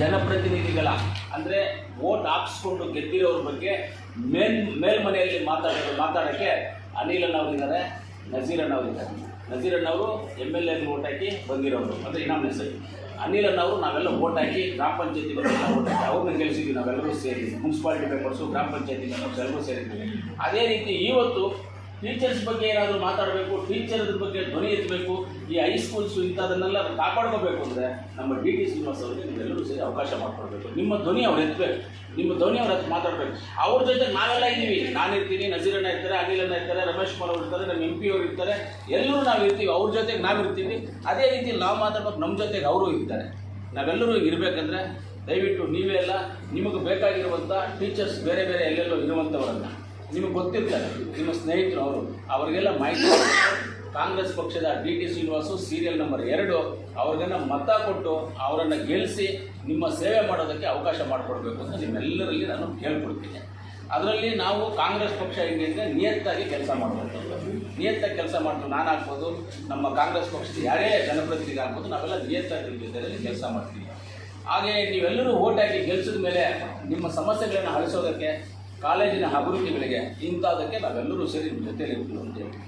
ಜನಪ್ರತಿನಿಧಿಗಳ, ಅಂದರೆ ವೋಟ್ ಹಾಕ್ಸ್ಕೊಂಡು ಗೆದ್ದಿರೋರ ಬಗ್ಗೆ ಮೇಲ್, ಮೇಲ್ಮನೆಯಲ್ಲಿ ಮಾತಾಡೋದು ಮಾತಾಡೋಕ್ಕೆ ಅನಿಲ್ ಅವರಿದ್ದಾರೆ ನಜೀರ್ ಅಣ್ಣವರಿದ್ದಾರೆ ನಜೀರ್ ಅವರು ಎಂ ಎಲ್ ಎಗೆ ಓಟ್ ಹಾಕಿ ಬಂದಿರೋರು, ಅಂದರೆ ಇನ್ನೊಮ್ಮೆ ಸರಿ ಅನಿಲ್ ಅವರು ನಾವೆಲ್ಲ ಓಟ್ ಹಾಕಿ ಗ್ರಾಮ ಪಂಚಾಯತಿಗೆಲ್ಲ ಓಟ್ ಹಾಕಿ, ಅವ್ರನ್ನ ಗೆಲ್ಲಿಸಿದ್ವಿ ನಾವೆಲ್ಲರೂ ಸೇರಿ, ಮುನ್ಸಿಪಾಲಿಟಿ ಪೇಪರ್ಸು ಗ್ರಾಮ ಪಂಚಾಯತಿ ಮೆಂಬರ್ಸ್ ಎಲ್ಲರೂ ಸೇರಿದ್ವಿ ಅದೇ ರೀತಿ ಇವತ್ತು ಟೀಚರ್ಸ್ ಬಗ್ಗೆ ಏನಾದರೂ ಮಾತಾಡಬೇಕು ಟೀಚರ್ ಬಗ್ಗೆ ಧ್ವನಿ ಎತ್ತಬೇಕು, ಈ ಹೈಸ್ಕೂಲ್ಸು ಇಂಥದನ್ನೆಲ್ಲ ಕಾಪಾಡ್ಕೋಬೇಕು ಅಂದರೆ ನಮ್ಮ ಡಿ ಟಿ ಶ್ರೀನಿವಾಸ್ ಅವರಿಗೆ ನೀವೆಲ್ಲರೂ ಸೇರಿ ಅವಕಾಶ ಮಾಡಿಕೊಡ್ಬೇಕು. ನಿಮ್ಮ ಧ್ವನಿ ಅವ್ರು ಎತ್ತಬೇಕು ನಿಮ್ಮ ಧ್ವನಿ ಅವ್ರ ಹತ್ರ ಮಾತಾಡಬೇಕು. ಅವ್ರ ಜೊತೆ ನಾವೆಲ್ಲ ಇದ್ದೀವಿ. ನಾನು ಇರ್ತೀನಿ, ನಜೀರಣ್ಣ ಇರ್ತಾರೆ, ಅನಿಲಣ್ಣ ಇರ್ತಾರೆ, ರಮೇಶ್ ಕುಮಾರ್ ಅವ್ರು ಇರ್ತಾರೆ, ನಮ್ಮ ಎಂ ಪಿ ಅವ್ರು ಇರ್ತಾರೆ, ಎಲ್ಲರೂ ನಾವು ಇರ್ತೀವಿ. ಅವ್ರ ಜೊತೆಗೆ ನಾವು ಇರ್ತೀವಿ. ಅದೇ ರೀತಿ ನಾವು ಮಾತಾಡ್ಬೇಕು ನಮ್ಮ ಜೊತೆಗೆ ಅವರು ಇರ್ತಾರೆ. ನಾವೆಲ್ಲರೂ ಇರಬೇಕಂದ್ರೆ ದಯವಿಟ್ಟು ನೀವೇ ಎಲ್ಲ ನಿಮಗೆ ಬೇಕಾಗಿರುವಂಥ ಟೀಚರ್ಸ್ ಬೇರೆ ಬೇರೆ ಎಲ್ಲೆಲ್ಲೋ ಇರುವಂಥವರನ್ನು ನಿಮಗೆ ಗೊತ್ತಿರ್ತಾರೆ ನಿಮ್ಮ ಸ್ನೇಹಿತರು ಅವರು. ಅವರಿಗೆಲ್ಲ ಮಾಹಿತಿ ಕಾಂಗ್ರೆಸ್ ಪಕ್ಷದ D T Srinivas serial number ಎರಡು. ಅವ್ರಿಗೆಲ್ಲ ಮತ ಕೊಟ್ಟು ಅವರನ್ನು ಗೆಲ್ಲಿಸಿ ನಿಮ್ಮ ಸೇವೆ ಮಾಡೋದಕ್ಕೆ ಅವಕಾಶ ಮಾಡಿಕೊಡ್ಬೇಕು ಅಂತ ನಿಮ್ಮೆಲ್ಲರಲ್ಲಿ ನಾನು ಕೇಳ್ಕೊಡ್ತೀನಿ ಅದರಲ್ಲಿ ನಾವು ಕಾಂಗ್ರೆಸ್ ಪಕ್ಷ ಹೆಂಗೆ ಅಂದರೆ ನಿಯತ್ತಾಗಿ ಕೆಲಸ ಮಾಡ್ಬೋದು ನಿಯತ್ತಾಗಿ ಕೆಲಸ ಮಾಡ್ತೀವಿ ನಾನು ಆಗ್ಬೋದು, ನಮ್ಮ ಕಾಂಗ್ರೆಸ್ ಪಕ್ಷದ ಯಾರೇ ಜನಪ್ರತಿನಿಧಿ ಆಗ್ಬೋದು, ನಾವೆಲ್ಲ ನಿಯತ್ತಾಗಿ ಇದರಲ್ಲಿ ಕೆಲಸ ಮಾಡ್ತೀವಿ. ಹಾಗೆ ನೀವೆಲ್ಲರೂ ಓಟ್ ಹಾಕಿ ಗೆಲ್ಸಿದ ಮೇಲೆ ನಿಮ್ಮ ಸಮಸ್ಯೆಗಳನ್ನು ಅಳಿಸೋದಕ್ಕೆ ಕಾಲೇಜಿನ ಅಭಿವೃದ್ಧಿಗಳಿಗೆ ಇಂಥದಕ್ಕೆ ನಾವೆಲ್ಲರೂ ಸೇರಿ ನಿಮ್ಮ ಜೊತೆಯಲ್ಲಿ ಇರ್ತೀವಿ ಅಂತ ಹೇಳಿ